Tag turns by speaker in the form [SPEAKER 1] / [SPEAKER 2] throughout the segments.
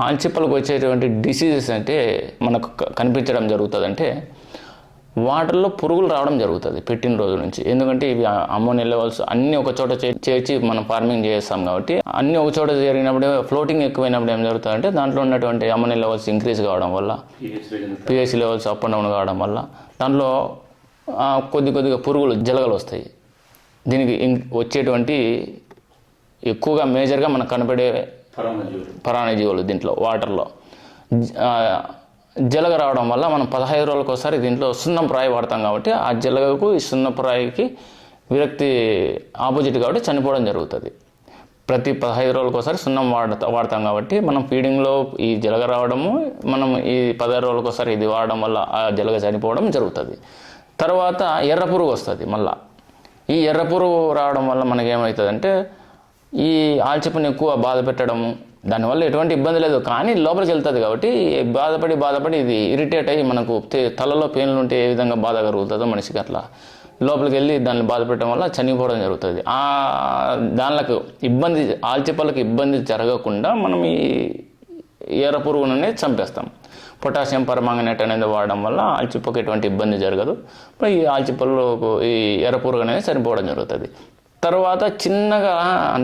[SPEAKER 1] ఆల్చిప్పలకు వచ్చేటువంటి డిసీజెస్ అంటే మనకు కనిపించడం జరుగుతుంది అంటే వాటర్లో పురుగులు రావడం జరుగుతుంది పెట్టిన రోజు నుంచి. ఎందుకంటే ఇవి అమోనియా లెవెల్స్ అన్ని ఒక చోట చేర్చి మనం ఫార్మింగ్ చేస్తాం కాబట్టి అన్ని ఒక చోట జరిగినప్పుడు ఫ్లోటింగ్ ఎక్కువైనప్పుడు ఏం జరుగుతుందంటే దాంట్లో ఉన్నటువంటి అమోనియా లెవెల్స్ ఇంక్రీజ్ కావడం వల్ల pH levels up and down కావడం వల్ల దాంట్లో కొద్ది కొద్దిగా పురుగులు జలగలు వస్తాయి. దీనికి ఇం- వచ్చేటువంటి ఎక్కువగా మేజర్గా మనకు కనపడే పరాణజీవులు దీంట్లో వాటర్లో. జలగ రావడం వల్ల మనం పదహైదు రోజులకు ఒకసారి దీంట్లో సున్నం ప్రాయి వాడతాం కాబట్టి ఆ జలగకు ఈ సున్నప్రాయికి విరక్తి ఆపోజిట్ కాబట్టి చనిపోవడం జరుగుతుంది. ప్రతి పదహైదు రోజులకు ఒకసారి సున్నం వాడతా వాడతాం కాబట్టి మనం ఫీడింగ్లో ఈ జలగ రావడము మనం ఈ పదహారు రోజులకు ఒకసారి ఇది వాడడం వల్ల ఆ జలగ చనిపోవడం జరుగుతుంది. తర్వాత ఎర్ర పురుగు వస్తుంది మళ్ళా. ఈ ఎర్ర పురుగు రావడం వల్ల మనకేమవుతుందంటే ఈ ఆల్చిప్పని ఎక్కువ బాధ పెట్టడము దానివల్ల ఎటువంటి ఇబ్బంది లేదు. కానీ లోపలికి వెళ్తుంది కాబట్టి బాధపడి బాధపడి ఇది ఇరిటేట్ అయ్యి మనకు తలలో పెయిన్లు ఉంటే ఏ విధంగా బాధ కలుగుతుందో మనిషికి అట్లా లోపలికి వెళ్ళి దాన్ని బాధ పెట్టడం వల్ల చనిపోవడం జరుగుతుంది. ఆ దానిలకు ఇబ్బంది ఆల్చిప్పలకు ఇబ్బంది జరగకుండా మనం ఈ ఎర్ర పురుగును అనేది చంపేస్తాం. పొటాషియం పరమాంగనేట్ అనేది వాడడం వల్ల ఆల్చిప్పకు ఎటువంటి ఇబ్బంది జరగదు. ఈ ఆల్చిప్పలో ఈ ఎర్ర పురుగు అనేది చనిపోవడం జరుగుతుంది. తర్వాత చిన్నగా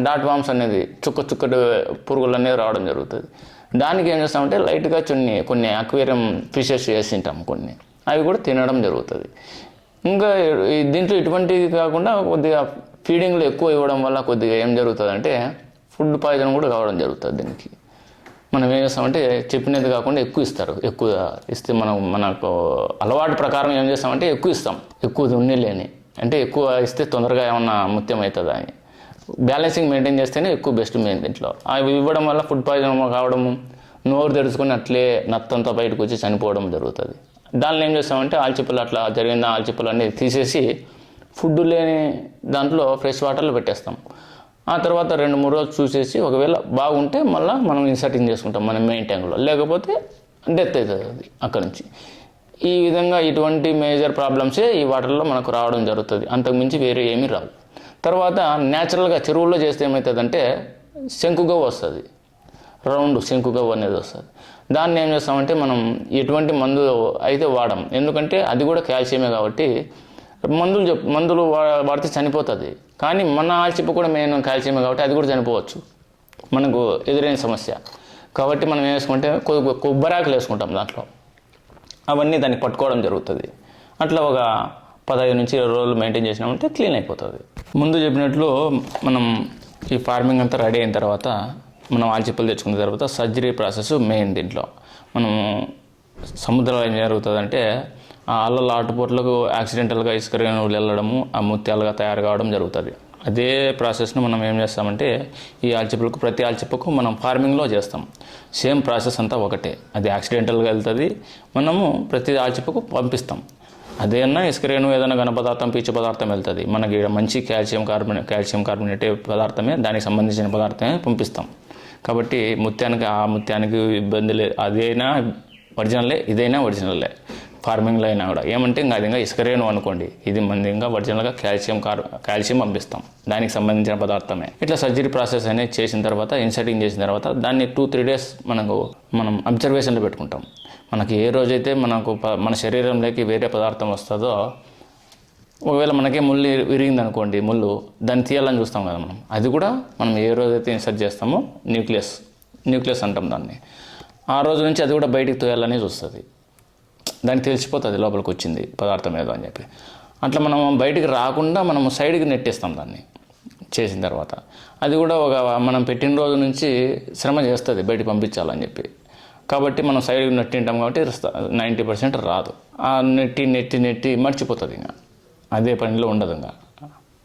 [SPEAKER 1] డాట్ వామ్స్ అనేది చుక్క చుక్కటి పురుగులు అనేది రావడం జరుగుతుంది. దానికి ఏం చేస్తామంటే లైట్గా కొన్ని కొన్ని అక్వేరియం ఫిషెస్ వేసింటాం కొన్ని. అవి కూడా తినడం జరుగుతుంది. ఇంకా ఈ దీంట్లో ఇటువంటివి కాకుండా కొద్దిగా ఫీడింగ్లో ఎక్కువ ఇవ్వడం వల్ల కొద్దిగా ఏం జరుగుతుందంటే ఫుడ్ పాయిజన్ కూడా కావడం జరుగుతుంది దీనికి. మనం ఏం చేస్తామంటే చెప్పినది కాకుండా ఎక్కువ ఇస్తారు. ఎక్కువ ఇస్తే మనం మనకు అలవాటు ప్రకారం ఏం చేస్తామంటే ఎక్కువ ఇస్తాం. ఎక్కువ ఉన్నిలేని. అంటే ఎక్కువ ఇస్తే తొందరగా ఏమన్నా ముత్యం అవుతుందా? అని బ్యాలెన్సింగ్ మెయింటైన్ చేస్తేనే ఎక్కువ బెస్ట్ మేము దీంట్లో. అవి ఇవ్వడం వల్ల ఫుడ్ పాయిజన్ కావడము నోరు తెరుచుకొని అట్లే నత్తంతా బయటకు వచ్చి చనిపోవడం జరుగుతుంది. దానిలో ఏం చేస్తామంటే ఆల్చిప్పలు అట్లా జరిగిన ఆల్చిప్పలు అన్నీ తీసేసి ఫుడ్ లేని దాంట్లో ఫ్రెష్ వాటర్లో పెట్టేస్తాం. ఆ తర్వాత రెండు మూడు రోజులు చూసేసి ఒకవేళ బాగుంటే మళ్ళీ మనం ఇన్సర్టింగ్ చేసుకుంటాం మన మెయిన్ ట్యాంక్లో లేకపోతే డెత్ అవుతుంది అది అక్కడ నుంచి. ఈ విధంగా ఇటువంటి మేజర్ ప్రాబ్లమ్సే ఈ వాటర్లో మనకు రావడం జరుగుతుంది. అంతకుమించి వేరే ఏమీ రావు. తర్వాత న్యాచురల్గా చెరువుల్లో చేస్తే ఏమవుతుందంటే శంకుగవ్వ వస్తుంది. రౌండ్ శంకుగవ్వ అనేది వస్తుంది. దాన్ని ఏం చేస్తామంటే మనం ఎటువంటి మందు అయితే వాడం. ఎందుకంటే అది కూడా కాల్షియమే కాబట్టి మందులు చెప్ మందులు వాడితే చనిపోతుంది. కానీ మన ఆల్చిప్ప కూడా మెయిన్ కాల్షియమే కాబట్టి అది కూడా చనిపోవచ్చు. మనకు ఎదురైన సమస్య. కాబట్టి మనం ఏం వేసుకుంటే కొద్ది కొబ్బరాకులు వేసుకుంటాం దాంట్లో. అవన్నీ దాన్ని పట్టుకోవడం జరుగుతుంది. అట్లా ఒక పదహైదు నుంచి ఇరవై రోజులు మెయింటైన్ చేసినామంటే క్లీన్ అయిపోతుంది. ముందు చెప్పినట్లు మనం ఈ ఫార్మింగ్ అంతా రెడీ అయిన తర్వాత మనం ఆల్చిప్పలు తెచ్చుకున్న తర్వాత సర్జరీ ప్రాసెస్ మెయిన్ దీంట్లో. మనం సముద్రంలో ఏం జరుగుతుందంటే ఆ అల్లల ఆటుపోట్లకు యాక్సిడెంటల్గా ఇసుక వెళ్ళడము ఆ ముత్యాలుగా తయారు కావడం జరుగుతుంది. అదే ప్రాసెస్ను మనం ఏం చేస్తామంటే ఈ ఆల్చిప్పలకు ప్రతి ఆల్చిప్పకు మనం ఫార్మింగ్లో చేస్తాం. సేమ్ ప్రాసెస్ అంతా ఒకటే. అది యాక్సిడెంటల్గా వెళ్తుంది. మనము ప్రతి ఆల్చిప్పకు పంపిస్తాం. అదేనా ఇసుక ఏదైనా ఘన పదార్థం పీచు పదార్థం వెళ్తుంది. మనకి మంచి కాల్షియం కార్బన్ కాల్షియం కార్బోనేట్ పదార్థమే దానికి సంబంధించిన పదార్థమే పంపిస్తాం. కాబట్టి ముత్యానికి ఆ ముత్యానికి ఇబ్బంది లేదు అదైనా ఒరిజినలే ఇదైనా ఒరిజినలే. ఫార్మింగ్లో అయినా కూడా. ఏమంటే ఇంకా అది ఇంకా ఇసుక అనుకోండి. ఇది మన ఇంకా ఒరిజినల్గా కాల్షియం కార్ కాల్షియం పంపిస్తాం. దానికి సంబంధించిన పదార్థమే. ఇట్లా సర్జరీ ప్రాసెస్ అనేది చేసిన తర్వాత ఇన్సర్టింగ్ చేసిన తర్వాత దాన్ని టూ త్రీ డేస్ మనకు మనం అబ్జర్వేషన్లో పెట్టుకుంటాం. మనకి ఏ రోజైతే మనకు ప- మన శరీరంలోకి వేరే పదార్థం వస్తుందో ఒకవేళ మనకే ముళ్ళు విరిగింది అనుకోండి ముళ్ళు దాన్ని తీయాలని చూస్తాం కదా మనం. అది కూడా మనం ఏ రోజైతే ఇన్సర్ట్ చేస్తామో న్యూక్లియస్ న్యూక్లియస్ అంటాం దాన్ని. ఆ రోజు నుంచి అది కూడా బయటికి తోయాలని చూస్తుంది. దానికి తెలిసిపోతుంది లోపలికి వచ్చింది పదార్థం ఏదో అని చెప్పి. అట్లా మనం బయటికి రాకుండా మనం సైడ్కి నెట్టేస్తాం దాన్ని చేసిన తర్వాత. అది కూడా ఒక మనం పెట్టిన రోజు నుంచి శ్రమ చేస్తుంది బయటికి పంపించాలని చెప్పి. కాబట్టి మనం సైడ్కి నెట్టింటాం కాబట్టి నైంటీ పర్సెంట్ రాదు. ఆ నెట్టి నెట్టి నెట్టి మర్చిపోతుంది ఇంకా. అదే పనిలో ఉండదు ఇంకా.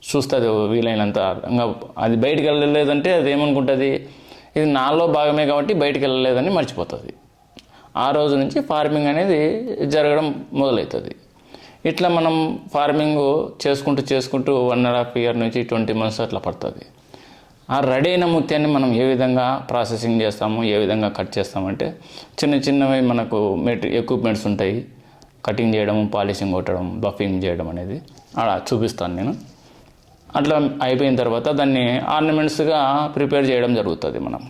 [SPEAKER 1] చూస్తుంది వీలైనంత ఇంకా అది బయటికి వెళ్ళలేదంటే అది ఏమనుకుంటుంది? ఇది నాలో భాగమే కాబట్టి బయటికి వెళ్ళలేదని మర్చిపోతుంది. ఆ రోజు నుంచి ఫార్మింగ్ అనేది జరగడం మొదలవుతుంది ఇట్లా మనం ఫార్మింగ్ చేసుకుంటూ చేసుకుంటూ వన్ అండ్ హాఫ్ ఇయర్ నుంచి ట్వంటీ మంత్స్ అట్లా పడుతుంది. ఆ రెడీ అయిన ముత్యాన్ని మనం ఏ విధంగా ప్రాసెసింగ్ చేస్తాము ఏ విధంగా కట్ చేస్తామంటే చిన్న చిన్నవి మనకు మెటీ ఎక్విప్మెంట్స్ ఉంటాయి. కటింగ్ చేయడం పాలిషింగ్ కొట్టడం బఫింగ్ చేయడం అనేది అలా చూపిస్తాను నేను. అట్లా అయిపోయిన తర్వాత దాన్ని ఆర్నమెంట్స్గా ప్రిపేర్ చేయడం జరుగుతుంది మనం.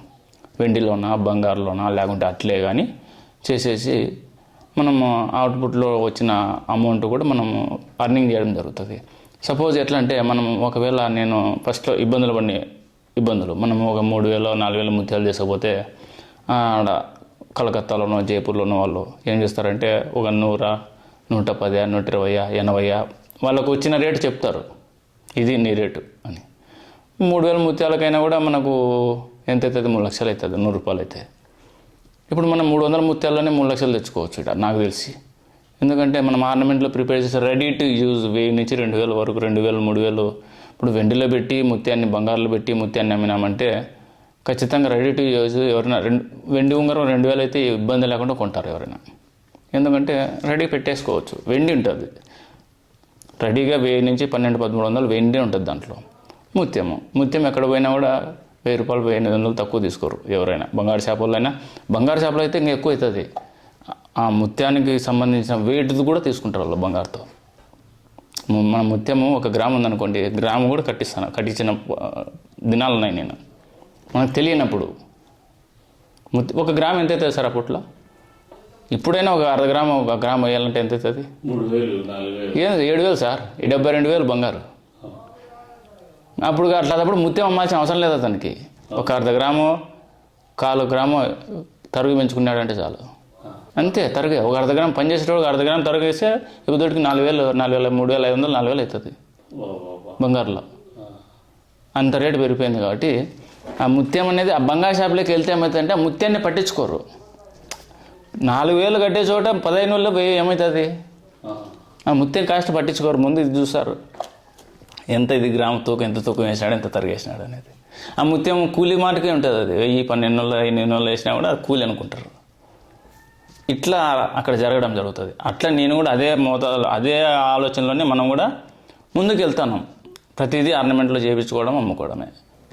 [SPEAKER 1] వెండిలోనా బంగారులోనా లేకుంటే అట్లే కానీ చేసేసి మనము అవుట్పుట్లో వచ్చిన అమౌంట్ కూడా మనము అర్నింగ్ చేయడం జరుగుతుంది. సపోజ్ ఎట్లా అంటే మనం ఒకవేళ నేను ఫస్ట్లో ఇబ్బందులు పడిన ఇబ్బందులు మనము ఒక మూడు వేలు నాలుగు వేల ముత్యాలు చేసకపోతే ఆడ కలకత్తాలోనో జైపూర్లోనో వాళ్ళు ఏం చేస్తారంటే ఒక నూర నూట పది నూట ఇరవై ఎనభై వాళ్ళకు వచ్చిన రేటు చెప్తారు. ఇది నీ రేటు అని. మూడు వేల ముత్యాలకైనా కూడా మనకు ఎంత అవుతుంది మూడు లక్షలు అవుతుంది నూరు రూపాయలు అయితే ఇప్పుడు మనం మూడు వందల ముత్యాల్లోనే మూడు లక్షలు తెచ్చుకోవచ్చు ఇక్కడ నాకు తెలిసి. ఎందుకంటే మనం ఆర్నమెంట్లో ప్రిపేర్ చేసే రెడీ టు యూజ్ వెయ్యి నుంచి రెండు వేల వరకు రెండు వేలు మూడు వేలు. ఇప్పుడు వెండిలో పెట్టి ముత్యాన్ని బంగారులో పెట్టి ముత్యాన్ని అమ్మినామంటే ఖచ్చితంగా రెడీ టు యూజ్ ఎవరైనా రెండు వెండి ఉంగరం రెండు వేలు అయితే ఇబ్బంది లేకుండా కొంటారు ఎవరైనా. ఎందుకంటే రెడీ పెట్టేసుకోవచ్చు వెండి ఉంటుంది. రెడీగా వెయ్యి నుంచి పన్నెండు పదమూడు వందలు వెండి ఉంటుంది దాంట్లో. ముత్యము ముత్యం ఎక్కడ పోయినా కూడా వెయ్యి రూపాయలు వెయ్యి ఎనిమిది వందలు తక్కువ తీసుకోరు ఎవరైనా. బంగారు షాపుల్లో అయినా బంగారు షాపులో అయితే ఇంకా ఎక్కువ అవుతుంది. ఆ ముత్యానికి సంబంధించిన వెయిట్ది కూడా తీసుకుంటారు వాళ్ళు బంగారుతో. మన ముత్యము ఒక గ్రాము ఉందనుకోండి గ్రాము కూడా కట్టిస్తాను. కట్టించిన దినాలు ఉన్నాయి నేను. మనకు తెలియనప్పుడు. ముత్య ఒక గ్రామ్ ఎంత అవుతుంది సార్ అప్పట్లో? ఇప్పుడైనా ఒక అర్ధ గ్రాము ఒక గ్రామ్ వేయాలంటే ఎంత అవుతుంది? ఏడు వేలు సార్. ఈ డెబ్బై రెండు వేలు బంగారు. అప్పుడు అట్లాటప్పుడు ముత్యం అమ్మాల్సిన అవసరం లేదు అతనికి. ఒక అర్ధ గ్రాము కాలు గ్రాము తరుగు పెంచుకున్నాడంటే చాలు. అంతే తరుగే. ఒక అర్ధ గ్రామ్ పని చేసేటప్పుడు అర్ధ గ్రామ్ తరుగు వేస్తే ఇప్పుడు నాలుగు వేలు నాలుగు వేల మూడు వేల ఐదు వందలు నాలుగు వేలు అవుతుంది. బంగారులో. అంత రేటు పెరిగిపోయింది కాబట్టి ఆ ముత్యం అనేది ఆ బంగారు షాపులోకి వెళ్తే ఏమవుతుందంటే ఆ ముత్యాన్ని పట్టించుకోరు. నాలుగు వేలు కట్టే చోట పదిహేను వేలు వెయ్యి ఏమవుతుంది
[SPEAKER 2] ఆ,
[SPEAKER 1] ఆ ముత్యం కాస్ట్ పట్టించుకోరు. ముందు ఇది చూస్తారు. ఎంత ఇది గ్రామ తూకం ఎంత తూకం వేసినాడు ఎంత తరిగేసినాడు అనేది. ఆ ముత్యం కూలి మాటకే ఉంటుంది అది. వెయ్యి పన్నెండు వందలు ఎనిమిది వందలు వేసినా కూడా అది కూలి అనుకుంటారు. ఇట్లా అక్కడ జరగడం జరుగుతుంది. అట్లా నేను కూడా అదే మోతాదు అదే ఆలోచనలోనే మనం కూడా ముందుకు వెళ్తాను ప్రతిదీ ఆర్నమెంట్లో చేయించుకోవడం అమ్ముకోవడమే.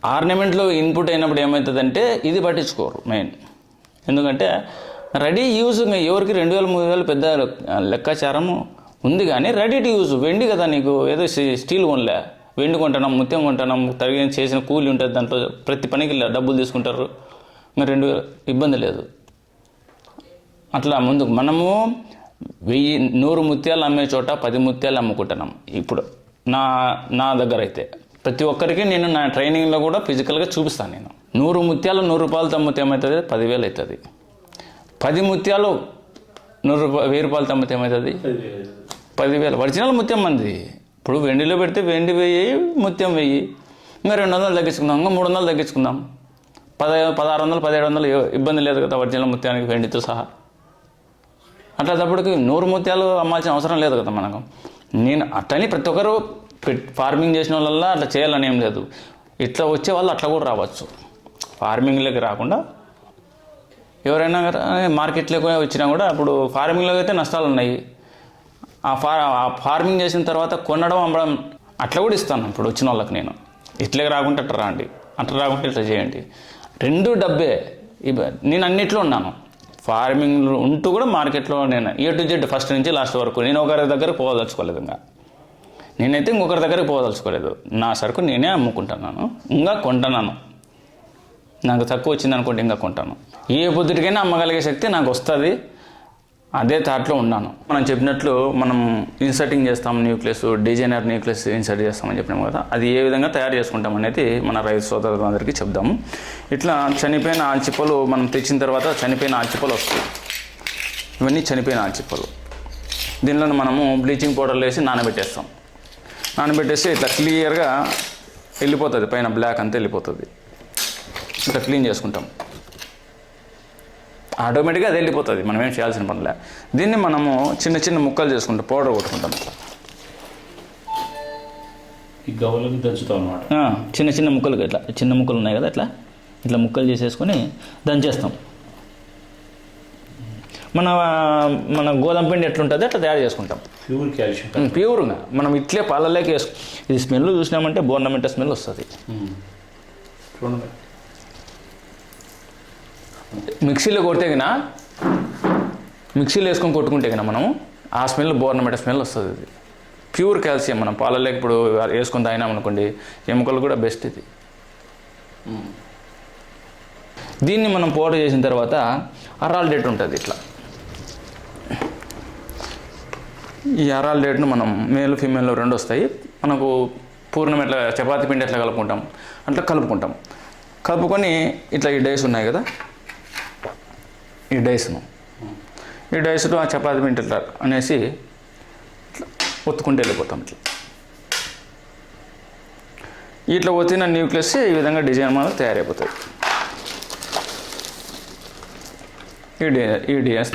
[SPEAKER 1] ఆర్నమెంట్లో ఇన్పుట్ అయినప్పుడు ఏమవుతుందంటే ఇది పట్టించుకోరు మెయిన్. ఎందుకంటే రెడీ యూజ్ ఎవరికి రెండు వేల మూడు వేలు పెద్ద లెక్కాచారము ఉంది కానీ రెడీ టు యూజ్ వెండి కదా నీకు ఏదో స్టీల్ కొనలే. వెండి కొంటున్నాం ముత్యం కొంటున్నాం తగిన చేసిన కూలి ఉంటుంది దాంట్లో ప్రతి పనికి డబ్బులు తీసుకుంటారు. ఇంకా రెండు వేలు ఇబ్బంది లేదు. అట్లా ముందుకు. మనము వెయ్యి నూరు ముత్యాలు అమ్మే చోట పది ముత్యాలు అమ్ముకుంటున్నాం ఇప్పుడు. నా నా దగ్గర అయితే. ప్రతి ఒక్కరికి నేను నా ట్రైనింగ్లో కూడా ఫిజికల్గా చూపిస్తాను నేను. నూరు ముత్యాలు నూరు రూపాయలతో తమ్మితే ఏమవుతుంది పదివేలు అవుతుంది పది ముత్యాలు నూరు రూపాయలు వెయ్యి రూపాయలతో తమ్మితే ఏమవుతుంది
[SPEAKER 2] పదివేలు.
[SPEAKER 1] ఒరిజినల్ ముత్యం మంది ఇప్పుడు వెండిలో పెడితే వెండి వెయ్యి ముత్యం వెయ్యి. ఇంకా రెండు వందలు తగ్గించుకుందాం. ఇంకా మూడు వందలు తగ్గించుకుందాం. పదహైదు పదహారు వందలు పదిహేడు వందలు ఇబ్బంది లేదు కదా ఒరిజినల్ ముత్యానికి వెండితో సహా. అట్లాటప్పటికి నూరు ముత్యాలు అమ్మాల్సిన అవసరం లేదు కదా మనకు. నేను అట్లని ప్రతి ఒక్కరు పెట్- ఫార్మింగ్ చేసిన వాళ్ళల్లా అట్లా చేయాలని ఏం లేదు. ఇట్లా వచ్చే వాళ్ళు అట్లా కూడా రావచ్చు. ఫార్మింగ్లోకి రాకుండా ఎవరైనా మార్కెట్లోకి వచ్చినా కూడా అప్పుడు ఫార్మింగ్లో అయితే నష్టాలు ఉన్నాయి ఆ ఫార్ ఆ ఫార్మింగ్ చేసిన తర్వాత కొనడం అమ్మడం అట్లా కూడా ఇస్తాను ఇప్పుడు వచ్చిన వాళ్ళకి నేను. ఇట్లా రాకుంటే అట్లా రాండి. అట్లా రాకుంటే ఇట్లా చేయండి. రెండు డబ్బే. నేను అన్నిట్లో ఉన్నాను. ఫార్మింగ్ ఉంటూ కూడా మార్కెట్లో నేను ఏ టు జెడ్ ఫస్ట్ నుంచి లాస్ట్ వరకు నేను ఒకరి దగ్గర పోదలుచుకోలేదు ఇంకా. నేనైతే ఇంకొకరి దగ్గరికి పోదలుచుకోలేదు నా సరుకు నేనే అమ్ముకుంటున్నాను. ఇంకా కొంటున్నాను. నాకు తక్కువ వచ్చింది అనుకోండి ఇంకా కొంటాను. ఏ పొద్దుటికైనా అమ్మగలిగే శక్తి నాకు వస్తుంది. అదే థాట్లో ఉన్నాను. మనం చెప్పినట్లు మనం ఇన్సర్టింగ్ చేస్తాం న్యూక్లియస్ డిజైనర్ న్యూక్లియస్ ఇన్సర్ట్ చేస్తామని చెప్పినాం కదా అది ఏ విధంగా తయారు చేసుకుంటాం అనేది మన రైతు సోదరులందరికీ చెప్దాము. ఇట్లా చనిపోయిన ఆల్చిప్పలు మనం తెచ్చిన తర్వాత చనిపోయిన ఆల్చిప్పలు వస్తాయి. ఇవన్నీ చనిపోయిన ఆల్చిప్పలు. దీనిలో మనము బ్లీచింగ్ పౌడర్లు వేసి నానబెట్టేస్తాం. నానబెట్టేసి ఇట్లా క్లియర్గా వెళ్ళిపోతుంది పైన బ్లాక్ అంతా వెళ్ళిపోతుంది. ఇట్లా క్లీన్ చేసుకుంటాం. ఆటోమేటిక్గా అది వెళ్ళిపోతుంది. మనం ఏం చేయాల్సిన పనిలే దీన్ని మనము చిన్న చిన్న ముక్కలు చేసుకుంటాం పౌడర్ కొట్టుకుంటాం.
[SPEAKER 2] ఈ గవ్వలకి దంచుతాం అనమాట
[SPEAKER 1] చిన్న చిన్న ముక్కలు ఇట్లా. చిన్న ముక్కలు ఉన్నాయి కదా ఇట్లా. ఇట్లా ముక్కలు చేసేసుకొని దంచేస్తాం. మన మన గోధుమ పిండి ఎట్లుంటుంది అట్లా తయారు చేసుకుంటాం.
[SPEAKER 2] Pure calcium.
[SPEAKER 1] ఉమ్, ప్యూర్గా. మనం ఇట్లే పాలలోకి వేసు ఇది స్మెల్ చూసినామంటే బోర్నమెంట్ స్మెల్ వస్తుంది.
[SPEAKER 2] చూడండి.
[SPEAKER 1] మిక్సీలో కొడితే గిన మిక్సీలో వేసుకొని కొట్టుకుంటే గిన మనము ఆ స్మెల్ బోర్నమెంట్ స్మెల్ వస్తుంది ఇది. ప్యూర్ కాల్షియం మనం పాలలోకి ఇప్పుడు వేసుకొని తాగినాం అనుకోండి ఎముకలు కూడా బెస్ట్ ఇది. దీన్ని మనం పౌడర్ చేసిన తర్వాత అరాల్ డేట్ ఉంటుంది ఇట్లా. ఈ అరాల్ డేట్ను మనం మేల్ ఫీమేల్ రెండు వస్తాయి. మనకు పూర్ణం ఎట్లా చపాతి పిండి ఎట్లా కలుపుకుంటాం అట్లా కలుపుకుంటాం. కలుపుకొని ఇట్లా ఈ డైస్ ఉన్నాయి కదా ఈ డైస్ను. ఈ డైస్ను ఆ చపాతి పిండి అనేసి ఒత్తుకుంటూ వెళ్ళిపోతాం ఇట్లా. ఇట్లా ఒత్తిన న్యూక్లియస్ ఈ విధంగా డిజైన్ మనం తయారైపోతుంది ఈ డి ఈ డిజైన్